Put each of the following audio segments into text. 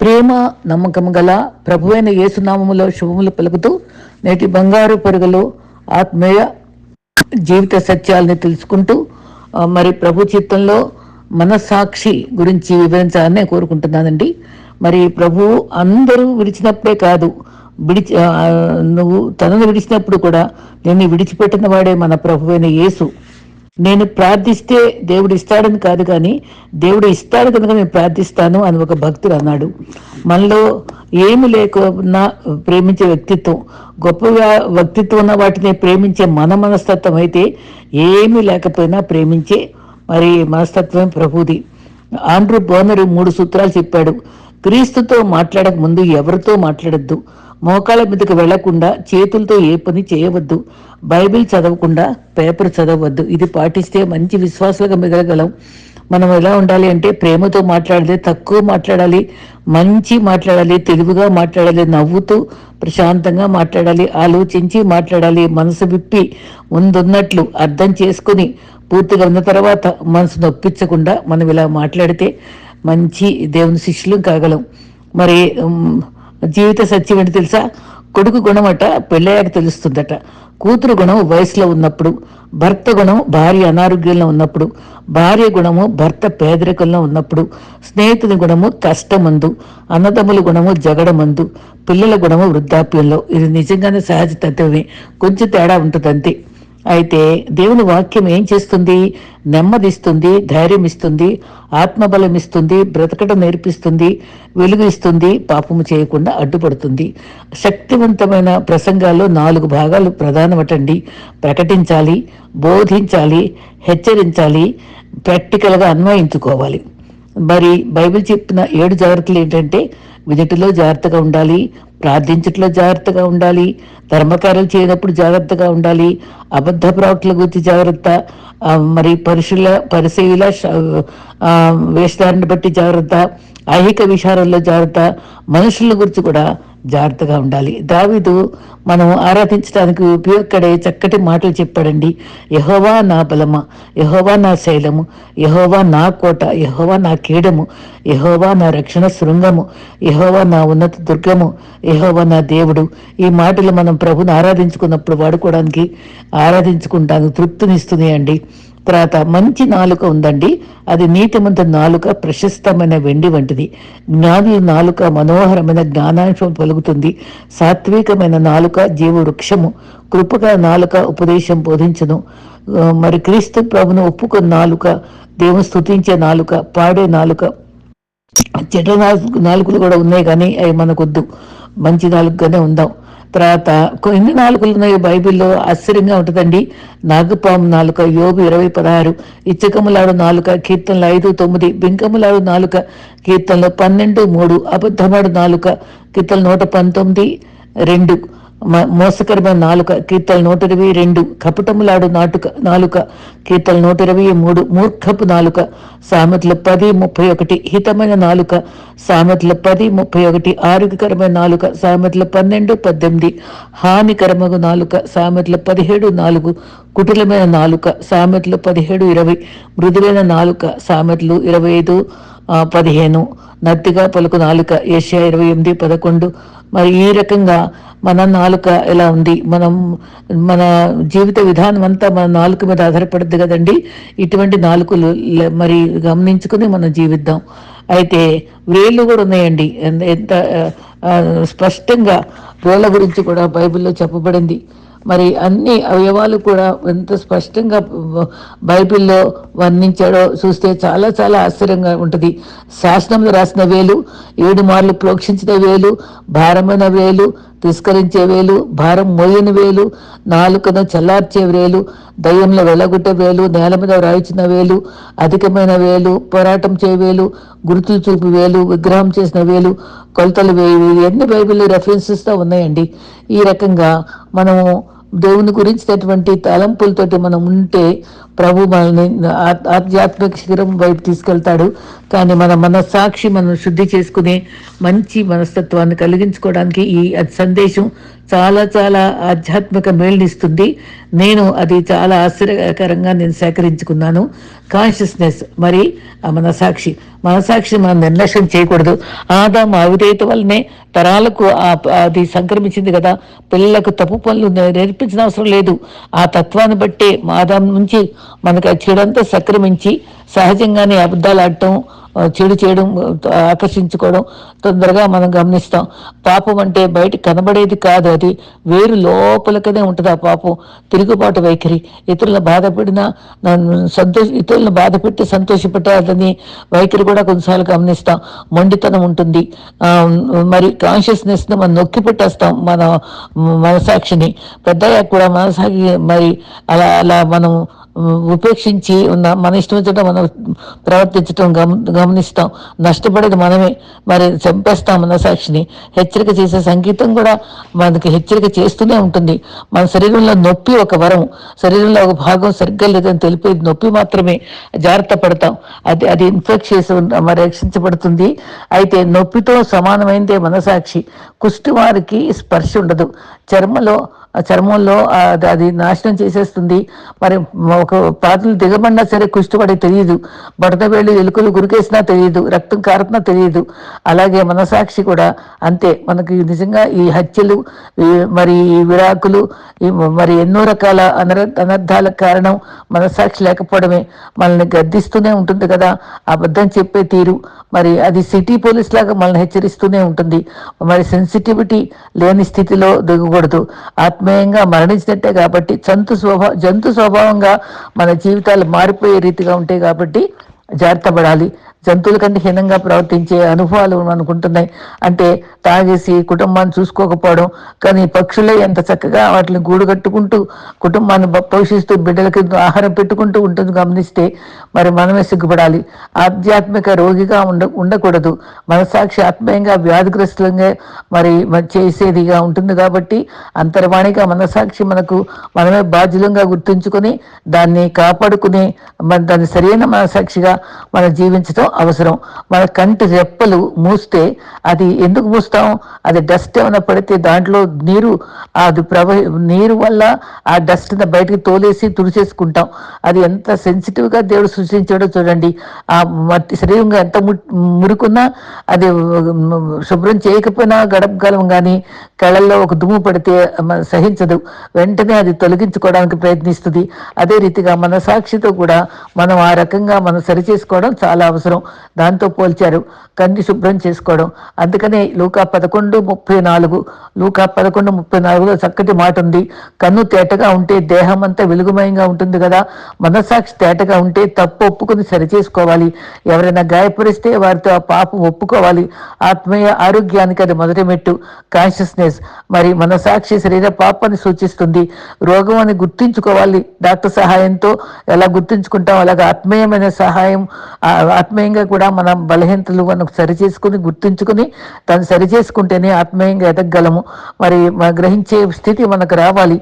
ప్రేమ నమ్మకము గల ప్రభువైన యేసునామములో శుభములు పలుకుతూ నేటి బంగారు పరుగులో ఆత్మీయ జీవిత సత్యాలని తెలుసుకుంటూ మరి ప్రభు చిత్తంలో మనసాక్షి గురించి వివరించాలని కోరుకుంటున్నానండి. మరి ప్రభు అందరూ విడిచినప్పుడే కాదు విడిచి నువ్వు తనను విడిచినప్పుడు కూడా నిన్ను విడిచిపెట్టిన వాడే మన ప్రభువైన యేసు. నేను ప్రార్థిస్తే దేవుడు ఇస్తాడని కాదు కానీ దేవుడు ఇస్తాడు కనుక నేను ప్రార్థిస్తాను అని ఒక భక్తుడు అన్నాడు. మనలో ఏమి లేకున్నా ప్రేమించే వ్యక్తిత్వం గొప్పగా వ్యక్తిత్వం ఉన్న వాటిని ప్రేమించే మన మనస్తత్వం అయితే ఏమీ లేకపోయినా ప్రేమించే మరి మనస్తత్వం ప్రభుది. ఆండ్రూ బోనరు మూడు సూత్రాలు చెప్పాడు. క్రీస్తుతో మాట్లాడక ముందు ఎవరితో మాట్లాడద్దు? మోకాళ్ళ మీదకి వెళ్ళకుండా చేతులతో ఏ పని చేయవద్దు. బైబిల్ చదవకుండా పేపర్ చదవద్దు ఇది పాటిస్తే మంచి విశ్వాసాలుగా మిగలగలం. మనం ఎలా ఉండాలి అంటే ప్రేమతో మాట్లాడాలి తక్కువ మాట్లాడాలి మంచి మాట్లాడాలి తెలివిగా మాట్లాడాలి నవ్వుతూ ప్రశాంతంగా మాట్లాడాలి ఆలోచించి మాట్లాడాలి మనసు విప్పి ముందున్నట్లు అర్థం చేసుకుని పూర్తిగా ఉన్న తర్వాత మనసు నొప్పించకుండా మనం ఇలా మాట్లాడితే మంచి దేవుని శిష్యులు కాగలం. మరి జీవిత సత్యం ఏంటి తెలుసా? కొడుకు గుణమట పెళ్ళయ్యాక తెలుస్తుందట. కూతురు గుణం వయసులో ఉన్నప్పుడు భర్త గుణం భార్య అనారోగ్యంలో ఉన్నప్పుడు భార్య గుణము భర్త పేదరికంలో ఉన్నప్పుడు స్నేహితుని గుణము కష్టమందు అన్నదమ్ముల గుణము జగడమందు పిల్లల గుణము వృద్ధాప్యంలో. ఇది నిజంగానే సహజ తత్వమే. కొంచెం తేడా ఉంటుంది అంతే అయితే దేవుని వాక్యం ఏం చేస్తుంది? నెమ్మదిస్తుంది ధైర్యం ఇస్తుంది ఆత్మబలం ఇస్తుంది బ్రతకడం నేర్పిస్తుంది వెలుగు ఇస్తుంది పాపము చేయకుండా అడ్డుపడుతుంది. శక్తివంతమైన ప్రసంగాల్లో నాలుగు భాగాలు ప్రధానమటండి. ప్రకటించాలి బోధించాలి హెచ్చరించాలి ప్రాక్టికల్గా అన్వయించుకోవాలి. మరి బైబిల్ చెప్పిన ఏడు జాగ్రత్తలు ఏంటంటే వినటిలో జాగ్రత్తగా ఉండాలి ప్రార్థించట్లో జాగ్రత్తగా ఉండాలి. ధర్మకార్యాలు చేయనప్పుడు జాగ్రత్తగా ఉండాలి. అబద్ధ ప్రవక్తల గురించి జాగ్రత్త. మరి పరుషుల పరిశీల వేషధారణ బట్టి జాగ్రత్త. ఐహిక విషయాలలో జాగ్రత్త. మనుషుల గురించి కూడా జాగ్రత్తగా ఉండాలి. దావీదు మనం ఆరాధించడానికి ఉపయోగపడే చక్కటి మాటలు చెప్పాడండి. యహోవా నా బలమ యహోవా నా శైలము యహోవా నా కోట యహోవా నా కీడము యహోవా నా రక్షణ శృంగము యహోవా నా ఉన్నత దుర్గము యహోవా నా దేవుడు. ఈ మాటలు మనం ప్రభుని ఆరాధించుకున్నప్పుడు వాడుకోవడానికి ఆరాధించుకుంటానికి తృప్తినిస్తున్నాయి అండి తర్వాత మంచి నాలుక ఉందండి. అది నీతిమంత నాలుక ప్రశస్తమైన వెండి వంటిది. జ్ఞానుల నాలుక మనోహరమైన జ్ఞానాంశం పలుకుతుంది. సాత్వికమైన నాలుక జీవవృక్షము. కృపగా నాలుక ఉపదేశం బోధించను. మరి క్రీస్తు ప్రభును ఒప్పుకున్న నాలుక దేవుని స్థుతించే నాలుక పాడే నాలుక చెడ్డ నాలుగు నాలుకలు కూడా ఉన్నాయి కానీ అవి మనకొద్దు. మంచి నాలుగుగానే ఉందాం. తర్వాత ఎన్ని నాలుగులు ఉన్నాయో బైబిల్లో ఆశ్చర్యంగా ఉంటుందండి. నాగపాము నాలుక యోగు ఇరవై పదహారు. ఇచ్చకములాడు నాలుక కీర్తనలు ఐదు తొమ్మిది. బింకములాడు నాలుక కీర్తనలు పన్నెండు మూడు. అబద్ధమాడు నాలుక కీర్తనలు నూట పంతొమ్మిది రెండు. మోసకరమైన నాలుక కీర్తలు నూట ఇరవై రెండు కపటములాడు నాటుక నాలుక కీర్తలు నూట ఇరవై మూడు మూర్ఖపు నాలుక సామెతలు పది ముప్పై ఒకటి హితమైన నాలుక సామెతలు పది ముప్పై ఒకటి ఆరోగ్యకరమైన నాలుక సామెతలు పన్నెండు పద్దెనిమిది హానికరమగు నాలుక సామెతలు పదిహేడు నాలుగు కుటిలమైన నాలుక సామెతలు పదిహేడు ఇరవై మృదువైన నాలుక సామెతలు ఇరవై ఐదు పదిహేను. నత్తిగా పలుకు నాలుక ఏషియా ఇరవై ఎనిమిది పదకొండు. మరి ఈ రకంగా మన నాలుక ఎలా ఉంది? మనం మన జీవిత విధానం అంతా మన నాలుక మీద ఆధారపడుద్ది కదండి. ఇటువంటి నాలుకలు మరి గమనించుకుని మనం జీవిద్దాం. అయితే వేళ్ళు కూడా ఉన్నాయండి. ఎంత స్పష్టంగా వేళ్ళ గురించి కూడా బైబిల్లో చెప్పబడింది. మరి అన్ని అవయవాలు కూడా ఎంత స్పష్టంగా బైబిల్లో వర్ణించాడో చూస్తే చాలా చాలా ఆశ్చర్యంగా ఉంటుంది. శాసనంలో రాసిన వేలు ఏడు మార్లు ప్రోక్షించిన వేలు భారమైన వేలు తిరస్కరించే వేలు భారం మోయని వేలు నాలుకను చల్లార్చే వేలు దయ్యంలో వెళ్ళగొట్టే వేలు నేల మీద వ్రాయించిన వేలు అధికమైన వేలు పోరాటం చే వేలు గుర్తులు చూపు వేలు విగ్రహం చేసిన వేలు కొలతలు వేలు ఇవన్నీ బైబిల్ రెఫరెన్సెస్తో ఉన్నాయండి. ఈ రకంగా మనము దేవుని గురించినటువంటి తలంపులతోటి మనం ఉంటే ప్రభు మనల్ని ఆధ్యాత్మిక శిఖరం వైపు తీసుకెళ్తాడు. కానీ మన మనస్సాక్షి మనం శుద్ధి చేసుకునే మంచి మనస్తత్వాన్ని కలిగించుకోవడానికి ఈ సందేశం చాలా చాలా ఆధ్యాత్మిక మేలునిస్తుంది. నేను అది చాలా ఆశ్చర్యకరంగా నేను సేకరించుకున్నాను. కాన్షియస్నెస్ మరి ఆ మనసాక్షి మనసాక్షి మనం నిర్లక్ష్యం చేయకూడదు. ఆదాం అవిధేయత వల్లనే తరాలకు అది సంక్రమించింది కదా. పిల్లలకు తప్పు పనులు నేర్పించిన అవసరం లేదు. ఆ తత్వాన్ని బట్టే ఆదాం నుంచి మనకు ఆ చెడంతా సంక్రమించి సహజంగానే అబద్ధాలు ఆడటం చెడు చేయడం ఆకర్షించుకోవడం తొందరగా మనం గమనిస్తాం. పాపం అంటే బయట కనబడేది కాదు అది. వేరు లోపలకనే ఉంటుంది ఆ పాపం. తిరుగుబాటు వైఖరి. ఇతరులను బాధపడిన సంతోష ఇతరులను బాధపెట్టి సంతోషపెట్టాలని వైఖరి కూడా కొన్నిసార్లు గమనిస్తాం. మొండితనం ఉంటుంది. మరి కాన్షియస్నెస్ను మనం నొక్కి పెట్టేస్తాం మన మనసాక్షిని. పెద్దగా కూడా మనసాక్షి మరి అలా అలా మనం ఉపేక్షించి ఉన్న మన ఇష్టం వచ్చినట్టు మనం ప్రవర్తించడం గమ గమనిస్తాం. నష్టపడేది మనమే. మరి చంపేస్తాం మన సాక్షిని. హెచ్చరిక చేసే సంగీతం కూడా మనకి హెచ్చరిక చేస్తూనే ఉంటుంది. మన శరీరంలో నొప్పి ఒక వరం. శరీరంలో ఒక భాగం సరిగ్గా లేదని తెలిపేది నొప్పి మాత్రమే జాగ్రత్త పడతాం. అది అది ఇన్ఫెక్ట్ చేసి మరి రక్షించబడుతుంది. అయితే నొప్పితో సమానమైందే మనసాక్షి. కుష్టి వారికి స్పర్శ ఉండదు. చర్మలో చర్మంలో అది నాశనం చేసేస్తుంది. మరి ఒక పాత్రలు దిగబడినా సరే కుష్టిపడి తెలియదు బడత వేళ్ళు ఎలుకలు గురికేసినా తెలియదు రక్తం కారుతున్నా తెలియదు అలాగే మనసాక్షి కూడా అంతే. మనకి నిజంగా ఈ హత్యలు మరి ఈ విరాకులు మరి ఎన్నో రకాల అనర అనర్థాలకు కారణం మనసాక్షి లేకపోవడమే. మనల్ని గద్దిస్తూనే ఉంటుంది కదా. అబద్ధం చెప్పే తీరు. మరి అది సిటీ పోలీస్ లాగా మనల్ని హెచ్చరిస్తూనే ఉంటుంది. మరి సెన్సిటివిటీ లేని స్థితిలో దిగకూడదు. ఆత్మీయంగా మరణించినట్టే కాబట్టి జంతు స్వభావ జంతు స్వభావంగా మన జీవితాలు మారిపోయే రీతిగా ఉంటాయి కాబట్టి జాగ్రత్త పడాలి. జంతువుల కంటే హీనంగా ప్రవర్తించే అనుభవాలు అనుకుంటున్నాయి. అంటే తాగేసి కుటుంబాన్ని చూసుకోకపోవడం కానీ పక్షులే ఎంత చక్కగా వాటిని గూడు కట్టుకుంటూ కుటుంబాన్ని పోషిస్తూ బిడ్డలకి ఆహారం పెట్టుకుంటూ ఉంటుంది గమనిస్తే మరి మనమే సిగ్గుపడాలి. ఆధ్యాత్మిక రోగిగా ఉండ ఉండకూడదు. మనసాక్షి ఆత్మీయంగా వ్యాధిగ్రస్తులంగా మరి చేసేదిగా ఉంటుంది కాబట్టి అంతర్వాణిగా మనసాక్షి మనకు మనమే బాధ్యులంగా గుర్తుంచుకొని దాన్ని కాపాడుకుని మన దాన్ని సరైన మనసాక్షిగా మనం జీవించడం అవసరం. మన కంటి రెప్పలు మూస్తే అది ఎందుకు మూస్తాం? అది డస్ట్ ఏమైనా పడితే దాంట్లో నీరు అది ప్రవ నీరు వల్ల ఆ డస్ట్ బయటకు తోలేసి తుడిచేసుకుంటాం. అది ఎంత సెన్సిటివ్గా దేవుడు సృష్టించాడో చూడండి. ఆ మట్టి శరీరంగా ఎంత మురుకున్నా అది శుభ్రం చేయకపోయినా గడపగలం కానీ కళ్ళల్లో ఒక దుమ్ము పడితే సహించదు. వెంటనే అది తొలగించుకోవడానికి ప్రయత్నిస్తుంది. అదే రీతిగా మన సాక్షితో కూడా మనం ఆ రకంగా మనం సరిచేసుకోవడం చాలా అవసరం. దాంతో పోల్చారు. కన్ని శుభ్రం చేసుకోవడం. అందుకనే లూకా పదకొండు ముప్పై నాలుగు లూకా పదకొండు ముప్పై నాలుగులో చక్కటి మాట ఉంది. కన్ను తేటగా ఉంటే దేహం అంతా వెలుగుమయంగా ఉంటుంది కదా. మనసాక్షి తేటగా ఉంటే తప్పు ఒప్పుకుని సరిచేసుకోవాలి. ఎవరైనా గాయపరిస్తే వారితో ఆ పాపం ఒప్పుకోవాలి. ఆత్మీయ ఆరోగ్యానికి అది మొదటి మెట్టు. కాన్షియస్నెస్. మరి మనసాక్షి శరీర పాపాన్ని సూచిస్తుంది. రోగం అని గుర్తించుకోవాలి. డాక్టర్ సహాయంతో ఎలా గుర్తించుకుంటాం? అలాగే ఆత్మీయమైన సహాయం ఆత్మీయంగా కూడా మనం బలహీనతలు మనం సరిచేసుకుని గుర్తుంచుకుని దాన్ని సరిచేసుకుంటేనే ఆత్మీయంగా ఎదగలము మరి గ్రహించే స్థితి మనకు రావాలి.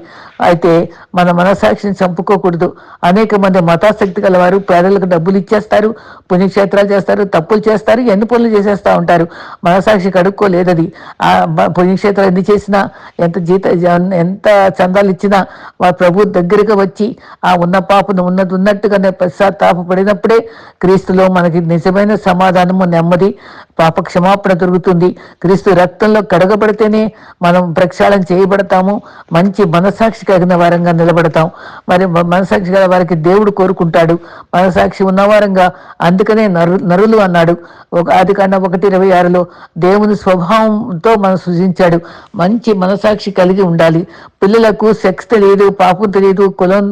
అయితే మన మనసాక్షిని చంపుకోకూడదు. అనేక మంది మతాశక్తి గలవారు పేదలకు డబ్బులు ఇచ్చేస్తారు పుణ్యక్షేత్రాలు చేస్తారు తప్పులు చేస్తారు ఎన్ని పనులు చేసేస్తూ ఉంటారు. మనసాక్షి కడుక్కోలేదు అది ఆ పుణ్యక్షేత్రాలు ఎన్ని చేసినా ఎంత జీత ఎంత చందాలు ఇచ్చినా మా ప్రభు దగ్గరకు వచ్చి ఆ ఉన్న పాపను ఉన్నది ఉన్నట్టుగానే పశ్చాత్తాపడినప్పుడే క్రీస్తులో మనకి నిజమైన సమాధానము నెమ్మది పాప క్షమాపణ దొరుకుతుంది. క్రీస్తు రక్తంలో కడగబడితేనే మనం ప్రక్షాళన చేయబడతాము. మంచి మనసాక్షి కలిగిన వారంగా నిలబడతాం. మరి మనసాక్షి గల వారికి దేవుడు కోరుకుంటాడు. మనసాక్షి ఉన్నవారంగా అందుకనే నరు నరులు అన్నాడు. ఒక ఆది కన్నా ఒకటి ఇరవై ఆరులో దేవుని స్వభావంతో మనం సృజించాడు. మంచి మనసాక్షి కలిగి ఉండాలి. పిల్లలకు సెక్స్ తెలియదు పాపం తెలియదు కులం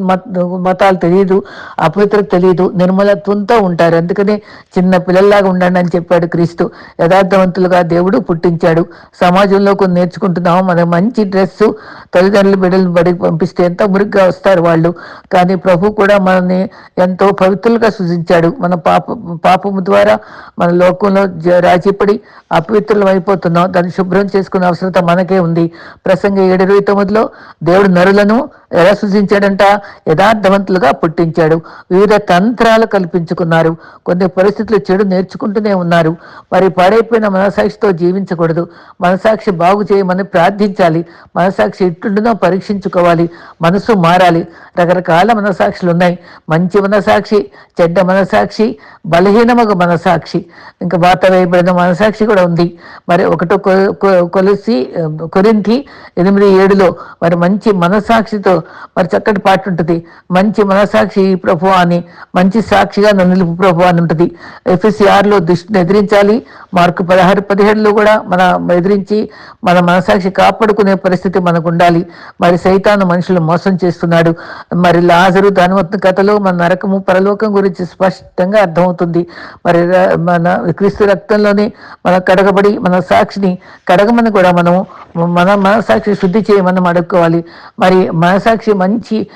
మతాలు తెలియదు అపవిత్రత తెలియదు నిర్మలత్వంతో ఉంటారు. అందుకనే చిన్న పిల్లల్లాగా ఉండండి అని చెప్పాడు క్రీస్తు. యథార్థవంతులుగా దేవుడు పుట్టించాడు. సమాజంలో కొన్ని నేర్చుకుంటున్నాము. మన మంచి డ్రెస్ తల్లిదండ్రులు బిడ్డలు బడికి పంపిస్తే ఎంతో మురిగ్గా వస్తారు వాళ్ళు. కానీ ప్రభు కూడా మనల్ని ఎంతో పవిత్రులుగా సృజించాడు. మన పాప పాపము ద్వారా మన లోకంలో రాజీపడి అపవిత్రులం అయిపోతున్నాం. దాన్ని శుభ్రం చేసుకునే అవసరత మనకే ఉంది. ప్రసంగ ఏడు ఇరవై తొమ్మిదిలో దేవుడు నరులను ఎలా సృజించాడంట? యథార్థవంతులుగా పుట్టించాడు. వివిధ తంత్రాలు కల్పించుకున్నారు. కొన్ని పరిస్థితులు చెడు నేర్చుకుంటూనే ఉన్నారు. మరి పాడైపోయిన మనసాక్షితో జీవించకూడదు. మనసాక్షి బాగు చేయమని ప్రార్థించాలి. మనసాక్షి ఇట్టుండునో పరీక్షించుకోవాలి. మనసు మారాలి. రకరకాల మనసాక్షులు ఉన్నాయి మంచి మనసాక్షి చెడ్డ మనసాక్షి బలహీనమగు మనసాక్షి ఇంకా వాత వేయబడిన మనసాక్షి కూడా ఉంది. మరి ఒకటో కొలిసి కొరింథీ ఎనిమిది ఏడులో మరి మంచి మనసాక్షితో మరి చక్కటి పాట ఉంటుంది. మంచి మనసాక్షి ప్రభు అని మంచి సాక్షిగా నన్ను నిలుపు ప్రభు అని ఉంటుంది. ఎఫ్ఎస్సిఆర్లో దృష్టిని ఎదిరించాలి. మార్కు పదహారు పదిహేడులో కూడా మన ఎదిరించి మన మనసాక్షి కాపాడుకునే పరిస్థితి మనకు ఉండాలి మరి సైతాను మనుషులు మోసం చేస్తున్నాడు. మరి లాజరు ధనవత్న కథలో మన నరకము పరలోకం గురించి స్పష్టంగా అర్థమవుతుంది. మరి మన క్రీస్తు రక్తంలోనే మన కడగబడి మన సాక్షిని కడగమని కూడా మనం మన మనసాక్షి శుద్ధి చేయమని అడుక్కోవాలి మరి మనసాక్షి మంచి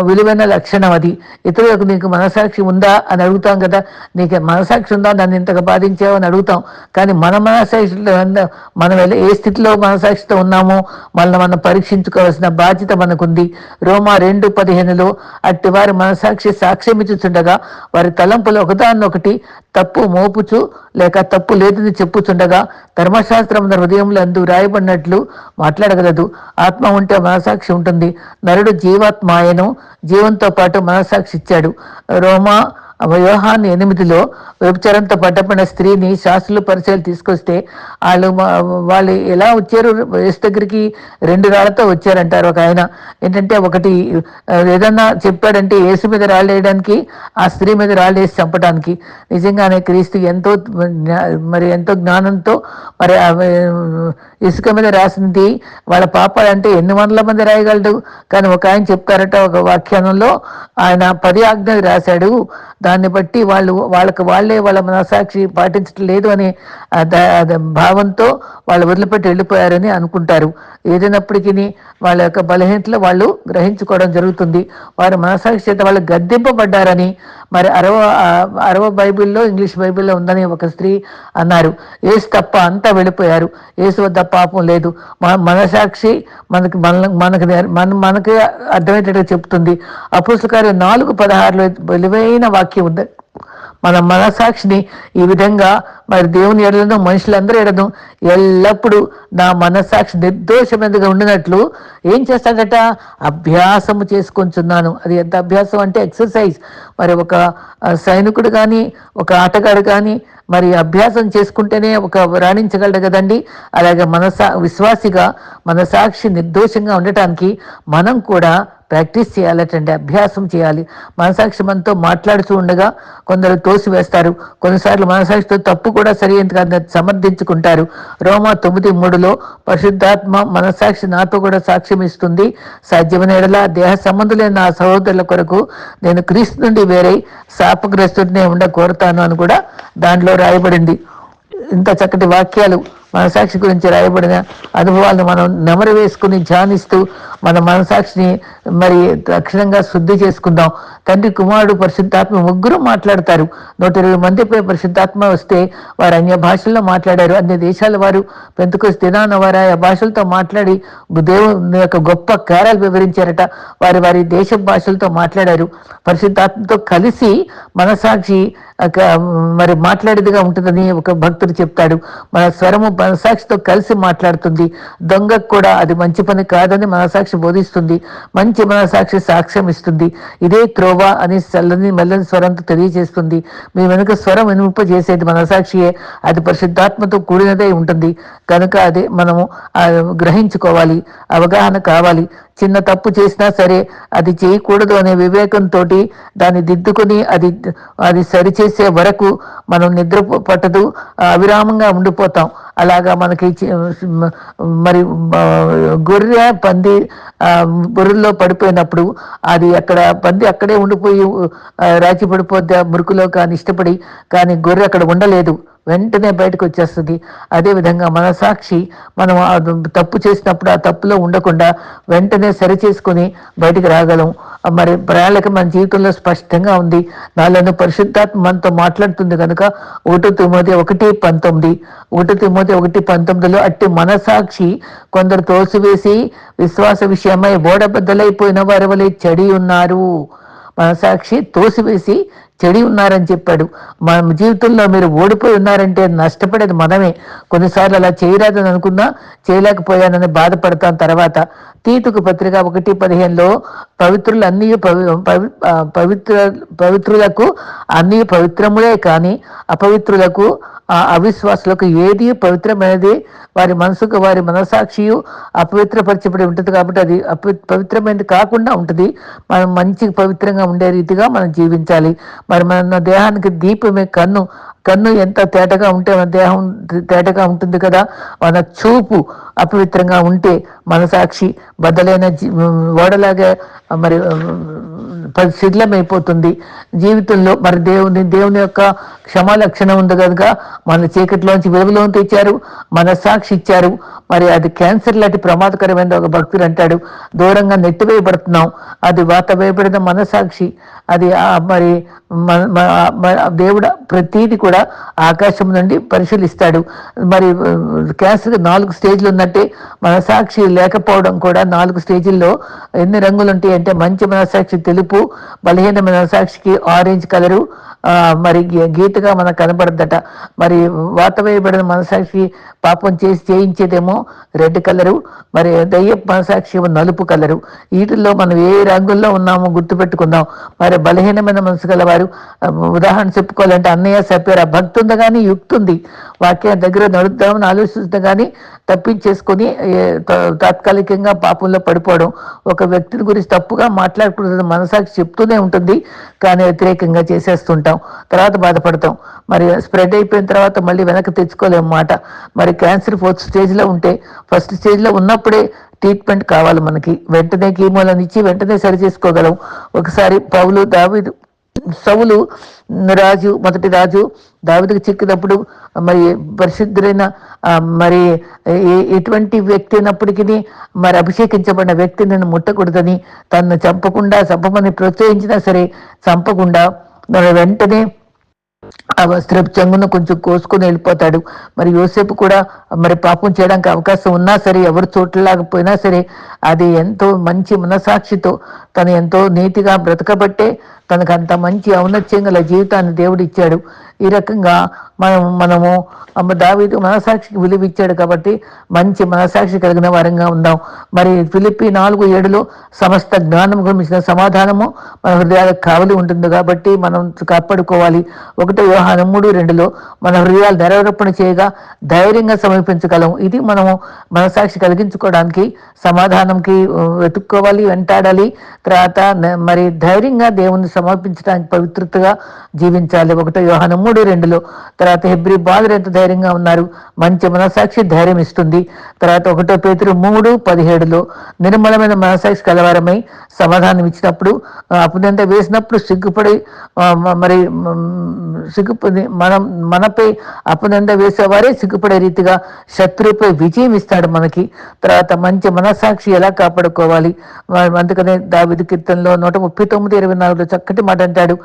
విలువైన లక్షణం అది. ఇతరులకు నీకు మనసాక్షి ఉందా అని అడుగుతాం కదా. నీకు మనసాక్షి ఉందా? నన్ను ఇంతగా బాధించావు అని అడుగుతాం. కానీ మన మనసాక్షి మనం ఎలా- ఏ స్థితిలో మనసాక్షితో ఉన్నామో మనల్ని మనం పరీక్షించుకోవాల్సిన బాధ్యత మనకుంది. రోమా రెండు పదిహేనులో అట్టి వారి మనసాక్షి సాక్ష్యమిచ్చుచుండగా వారి తలంపులు ఒకదాన్నొకటి తప్పు మోపుచు లేక తప్పు లేదని చెప్పుచుండగా ధర్మశాస్త్రం హృదయంలో అందు రాయబడినట్లు మాట్లాడగలదు. ఆత్మ ఉంటే మనసాక్షి ఉంటుంది. నరుడు జీవాత్మాయను జీవంతో పాటు మనసాక్షి ఇచ్చాడు. రోమా వ్యవహాన్ ఎనిమిదిలో వ్యభిచారంతో పట్టబడిన స్త్రీని శాస్త్రులు పరిచయాలు తీసుకొస్తే వాళ్ళు వాళ్ళు ఎలా వచ్చారు? యేసు దగ్గరికి రెండు రాళ్ళతో వచ్చారంటారు. ఒక ఆయన ఏంటంటే ఒకటి ఏదన్నా చెప్పాడంటే యేసు మీద రాళ్ళు వేయడానికి ఆ స్త్రీ మీద రాళ్ళు వేసి చంపడానికి. నిజంగానే క్రీస్తు ఎంతో జ్ఞా- మరి ఎంతో జ్ఞానంతో మరి ఇసుక మీద రాసింది. వాళ్ళ పాపాలంటే ఎన్ని వందల మంది రాయగలడు? కానీ ఒక ఆయన చెప్తారట ఒక వ్యాఖ్యానంలో ఆయన పది ఆజ్ఞలు రాశాడు. దాన్ని బట్టి వాళ్ళు వాళ్ళకి వాళ్ళే వాళ్ళ మనసాక్షి పాటించడం లేదు అనే భావంతో వాళ్ళు వదిలిపెట్టి వెళ్ళిపోయారని అనుకుంటారు. ఏదైనప్పటికీ వాళ్ళ యొక్క బలహీనతలు వాళ్ళు గ్రహించుకోవడం జరుగుతుంది. వారి మనసాక్షి చేత వాళ్ళు గద్దెంపబడ్డారని మరి అరవ అరవ బైబిల్లో ఇంగ్లీష్ బైబిల్లో ఉందని ఒక స్త్రీ అన్నారు. ఏసు తప్ప అంతా వెళ్ళిపోయారు. ఏసు వద్ద పాపం లేదు. మన మనసాక్షి మనకి మన మనకి మన మనకి అర్థమయ్యేటట్టుగా చెప్తుంది. అపుస్తకాలు నాలుగు పదహారులో విలువైన వాక్యం ఉంది. మన మనసాక్షిని ఈ విధంగా మరి దేవుని ఎడలను మనుషులందరూ ఎడను ఎల్లప్పుడూ నా మనస్సాక్షి నిర్దోషమైనదిగా ఉండినట్లు ఏం చేస్తాడట? అభ్యాసము చేసుకొంచున్నాను. అది ఎంత అభ్యాసం అంటే ఎక్సర్సైజ్. మరి ఒక సైనికుడు కానీ ఒక ఆటగాడు కానీ మరి అభ్యాసం చేసుకుంటేనే ఒక రాణించగలడు కదండి. అలాగే మనసా విశ్వాసిగా మన సాక్షి నిర్దోషంగా ఉండటానికి మనం కూడా ప్రాక్టీస్ చేయాలటండి అభ్యాసం చేయాలి. మనసాక్షి మనతో మాట్లాడుతూ ఉండగా కొందరు తోసివేస్తారు. కొన్నిసార్లు మనసాక్షితో తప్పు కూడా సరి సమర్థించుకుంటారు. రోమా తొమ్మిది మూడులో పరిశుద్ధాత్మ మనసాక్షి నాతో కూడా సాక్ష్యం ఇస్తుంది. సాధ్యమైన దేహ సంబంధులైన నా సహోదరుల కొరకు నేను క్రీస్తు నుండి వేరై శాపగ్రస్తుడినే ఉండ కోరుతాను అని కూడా దాంట్లో రాయబడింది. ఇంత చక్కటి వాక్యాలు మనసాక్షి గురించి రాయబడిన అనుభవాలను మనం నెమరు వేసుకుని ధ్యానిస్తూ మన మనసాక్షిని మరి తక్షణంగా శుద్ధి చేసుకుందాం. తండ్రి కుమారుడు పరిశుద్ధాత్మ ముగ్గురు మాట్లాడతారు. నూట ఇరవై మందిపై పరిశుద్ధాత్మ వస్తే వారు అన్య భాషల్లో మాట్లాడారు. అన్ని దేశాల వారు పెంతుకొచ్చి దినాన వారు ఆయా భాషలతో మాట్లాడి దేవుని యొక్క గొప్ప కార్యాలు వివరించారట. వారి వారి దేశ భాషలతో మాట్లాడారు. పరిశుద్ధాత్మతో కలిసి మనసాక్షి ఒక మరి మాట్లాడేదిగా ఉంటుందని ఒక భక్తుడు చెప్తాడు. మన స్వరము మనసాక్షితో కలిసి మాట్లాడుతుంది. దొంగకు కూడా అది మంచి పని కాదని మనసాక్షి బోధిస్తుంది. మంచి మనసాక్షి సాక్ష్యం ఇస్తుంది. ఇదే త్రోవ అని చల్లని మెల్లని స్వరంతో తెలియజేస్తుంది. మీ వెనుక స్వరం వినింపజేసేది మనసాక్షియే. అది పరిశుద్ధాత్మతో కూడినదే ఉంటుంది. కనుక అది మనము గ్రహించుకోవాలి. అవగాహన కావాలి. చిన్న తప్పు చేసినా సరే అది చేయకూడదు అనే వివేకంతో దాన్ని దిద్దుకొని అది అది సరిచేసే వరకు మనం నిద్ర పట్టదు. అవిరామంగా ఉండిపోతాం. అలాగా మనకి చి- మరి గొర్రె పంది బొర్రెల్లో పడిపోయినప్పుడు అది అక్కడ పంది అక్కడే ఉండిపోయి రాచి పడిపోద్ది మురుకులో కానీ ఇష్టపడి కానీ గొర్రె అక్కడ ఉండలేదు. వెంటనే బయటకు వచ్చేస్తుంది. అదేవిధంగా మనసాక్షి మనం తప్పు చేసినప్పుడు ఆ తప్పులో ఉండకుండా వెంటనే సరి చేసుకుని బయటికి రాగలం. మరి ప్రణాళిక మన జీవితంలో స్పష్టంగా ఉంది. నాలను పరిశుద్ధాత్మ మనతో మాట్లాడుతుంది కనుక ఒకటో తిమోతి ఒకటి పంతొమ్మిది. ఒకటో తిమోతి ఒకటి పంతొమ్మిదిలో అట్టి మనసాక్షి కొందరు తోసివేసి విశ్వాస విషయమై ఓడబద్దలైపోయిన వారి వలె చెడి ఉన్నారు మనసాక్షి తోసివేసి చెడి ఉన్నారని చెప్పాడు. మన జీవితంలో మీరు ఓడిపోయి ఉన్నారంటే నష్టపడేది మనమే. కొన్నిసార్లు అలా చేయరాదని అనుకున్నా చేయలేకపోయానని బాధపడతాం తర్వాత. తీతుకు పత్రిక ఒకటి పదిహేనులో పవిత్రులు అన్ని పవిత్ర పవిత్రులకు అన్ని పవిత్రములే కానీ అపవిత్రులకు ఆ అవిశ్వాసులకు ఏది పవిత్రమైనది? వారి మనసుకు వారి మనసాక్షియు అపవిత్రపరచబడి ఉంటుంది కాబట్టి అది అపవి పవిత్రమైనది కాకుండా ఉంటుంది. మనం మంచి పవిత్రంగా ఉండే రీతిగా మనం జీవించాలి. మరి మన దేహానికి దీపమే కన్ను. కన్ను ఎంత తేటగా ఉంటే మన దేహం తేటగా ఉంటుంది కదా? మన చూపు అపవిత్రంగా ఉంటే మనసాక్షి బద్దలైన ఓడలాగా మరి శిథిలమైపోతుంది. జీవితంలో మరి దేవుని దేవుని యొక్క క్షమాలక్షణం ఉంది కనుక మన చీకటిలోంచి వెలుగులోని తెచ్చారు మన సాక్షి ఇచ్చారు. మరి అది క్యాన్సర్ లాంటి ప్రమాదకరమైన ఒక భక్తుడు అంటాడు. దూరంగా నెట్టివేయబడుతున్నాం అది వాత వేయబడిన మనసాక్షి అది మరి దేవుడు ప్రతీది కూడా ఆకాశం నుండి పరిశీలిస్తాడు. మరి క్యాన్సర్ నాలుగు స్టేజ్లు ఉన్నాయి. ఏంటంటే మనసాక్షి లేకపోవడం కూడా నాలుగు స్టేజీల్లో ఎన్ని రంగులు ఉంటాయి అంటే మంచి మనసాక్షి తెలుపు బలహీన మనసాక్షికి ఆరెంజ్ కలరు మరి గీతగా మనకు కనబడద్దట మరి వాత వేయబడిన మనసాక్షి పాపం చేసి చేయించేదేమో రెడ్ కలరు మరి దయ్య మనసాక్షి నలుపు కలరు. వీటిల్లో మనం ఏ రంగుల్లో ఉన్నామో గుర్తుపెట్టుకుందాం. మరి బలహీనమైన మనసు గలవారు ఉదాహరణ చెప్పుకోవాలంటే అన్నయ్య చెప్పారు ఆ భక్తి ఉంది కానీ యుక్తి ఉంది. వాక్యం దగ్గర నడుద్దామని ఆలోచిస్తుంది కానీ తప్పించేసుకొని తాత్కాలికంగా పాపంలో పడిపోవడం ఒక వ్యక్తిని గురించి తప్పుగా మాట్లాడుకుంటుంది మనసాక్షి చెప్తూనే ఉంటుంది కానీ వ్యతిరేకంగా చేసేస్తుంటాం. తర్వాత బాధపడతాం. మరి స్ప్రెడ్ అయిపోయిన తర్వాత మళ్ళీ వెనక్కి తెచ్చుకోలేము మాట. మరి క్యాన్సర్ ఫోర్త్ స్టేజ్లో ఉంటే ఫస్ట్ స్టేజ్లో ఉన్నప్పుడే ట్రీట్మెంట్ కావాలి మనకి. వెంటనే కీమోలను ఇచ్చి వెంటనే సరి చేసుకోగలం. ఒకసారి పౌలు దావిదు సవులు రాజు మొదటి రాజు దావిదికి చిక్కినప్పుడు మరి పరిశుద్ధులైన మరి ఎటువంటి వ్యక్తి అయినప్పటికీ మరి అభిషేకించబడిన వ్యక్తి నేను ముట్టకూడదని తను చంపకుండా చంపమని ప్రోత్సహించినా సరే చంపకుండా వెంటనే ఆ వస్త్రపు చెంగును కొంచెం కోసుకుని వెళ్ళిపోతాడు. మరి యోసేపు కూడా మరి పాపం చేయడానికి అవకాశం ఉన్నా సరే ఎవరు చోట్లలాగపోయినా సరే అది ఎంతో మంచి మనసాక్షితో తను ఎంతో నీతిగా బ్రతకబట్టే తనకు అంత మంచి ఔన్నత్యం గల జీవితాన్ని దేవుడు ఇచ్చాడు. ఈ రకంగా మనం మనము అమ్మ దావీదు మనసాక్షికి విలువిచ్చాడు కాబట్టి మంచి మనసాక్షి కలిగిన వారంగా ఉందాం. మరి ఫిలిపి నాలుగు ఏడులో సమస్త జ్ఞానం గురించిన సమాధానము మన హృదయాలకు కావలి ఉంటుంది కాబట్టి మనం కాపాడుకోవాలి. ఒకటో వ్యవహారం మూడు రెండులో మన హృదయాలు నెరవేర్పణ చేయగా ధైర్యంగా సమీపించగలం ఇది మనము మనసాక్షి కలిగించుకోవడానికి సమాధానంకి వెతుక్కోవాలి వెంటాడాలి. తర్వాత మరి ధైర్యంగా దేవుని సమర్పించడానికి పవిత్రతగా జీవించాలి. ఒకటో వ్యవహారం మూడు రెండులో తర్వాత హెబ్రి బాధలు ఎంత ధైర్యంగా ఉన్నారు. మంచి మనసాక్షి ధైర్యం ఇస్తుంది. తర్వాత ఒకటో పేతురు మూడు పదిహేడులో నిర్మలమైన మనసాక్షి కలవారమై సమాధానం ఇచ్చినప్పుడు అప్పుడంతా వేసినప్పుడు సిగ్గుపడి మరి సిగ్గుపడి మనం మనపై అప్పుడంతా వేసేవారే సిగ్గుపడే రీతిగా శత్రువుపై విజయం ఇస్తాడు మనకి. తర్వాత మంచి మనసాక్షి ఎలా కాపాడుకోవాలి? అందుకనే దావిది కీర్తనలో నూట ముప్పై తొమ్మిది ఇరవై నాలుగులో చక్కటి మాట అంటాడు.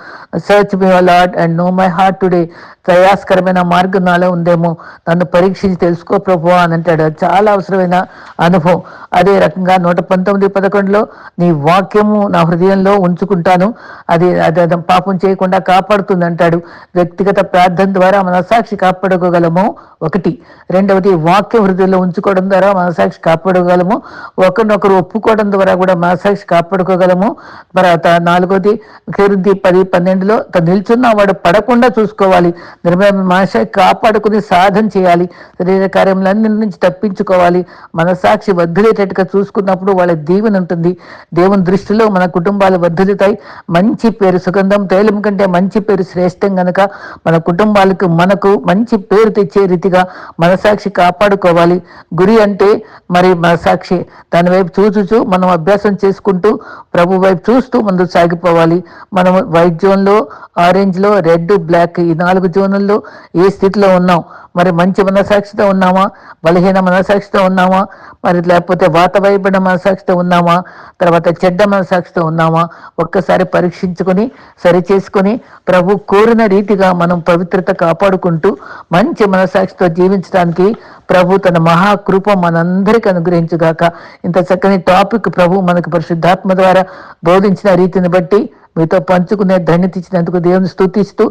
Search me Lord and know my heart today ప్రయాసకరమైన మార్గం నాలో ఉందేమో. నన్ను పరీక్షించి తెలుసుకో ప్రభు అని అంటాడు. చాలా అవసరమైన అనుభవం. అదే రకంగా నూట పంతొమ్మిది పదకొండులో నీ వాక్యము నా హృదయంలో ఉంచుకుంటాను. అది అది పాపం చేయకుండా కాపాడుతుంది అంటాడు. వ్యక్తిగత ప్రార్థన ద్వారా మనసాక్షి కాపాడుకోగలము. ఒకటి. రెండవది వాక్యం హృదయంలో ఉంచుకోవడం ద్వారా మనసాక్షి కాపాడుకోగలము. ఒకరినొకరు ఒప్పుకోవడం ద్వారా కూడా మనసాక్షి కాపాడుకోగలము. తర్వాత నాలుగోది కీర్తి పది పన్నెండులో నిల్చున్న వాడు పడకుండా చూసుకోవాలి. నిర్మల మనసాక్షి కాపాడుకుని సాధన చేయాలి. శరీర కార్యములన్నీ నుంచి తప్పించుకోవాలి. మనసాక్షి వద్దులేటట్టుగా చూసుకున్నప్పుడు వాళ్ళ దీవెన ఉంటుంది. దేవుని దృష్టిలో మన కుటుంబాలు వర్ధిల్లుతాయి మంచి పేరు సుగంధం తైలం కంటే మంచి పేరు శ్రేష్టం గనక మన కుటుంబాలకు మనకు మంచి పేరు తెచ్చే రీతిగా మనసాక్షి కాపాడుకోవాలి. గురి అంటే మరి మనసాక్షి. దాని వైపు చూచుచూ మనం అభ్యాసం చేసుకుంటూ ప్రభు వైపు చూస్తూ ముందు సాగిపోవాలి. మనం వైట్ జోన్లో ఆరెంజ్లో రెడ్ బ్లాక్ ఈ నాలుగు జోన్లలో ఏ స్థితిలో ఉన్నాం? మరి మంచి మనసాక్షితో ఉన్నామా? బలహీన మనసాక్షితో ఉన్నామా? మరి లేకపోతే వాత వైపడిన మనసాక్షితో ఉన్నామా? తర్వాత చెడ్డ మనసాక్షితో ఉన్నామా? ఒక్కసారి పరీక్షించుకొని సరి చేసుకొని ప్రభు కోరిన రీతిగా మనం పవిత్రత కాపాడుకుంటూ మంచి మనసాక్షితో జీవించడానికి ప్రభు తన మహాకృప మనందరికీ అనుగ్రహించుగాక. ఇంత చక్కని టాపిక్ ప్రభు మనకు పరిశుద్ధాత్మ ద్వారా బోధించిన రీతిని బట్టి మీతో పంచుకునే ధన్యత ఇచ్చినందుకు దేవుని స్థుతిస్తూ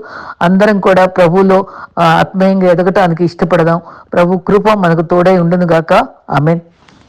అందరం కూడా ప్రభువులో ఆత్మీయంగా ఎదగటానికి ఇష్టపడదాం. ప్రభు కృప మనకు తోడై ఉండును గాక ఆమెన్.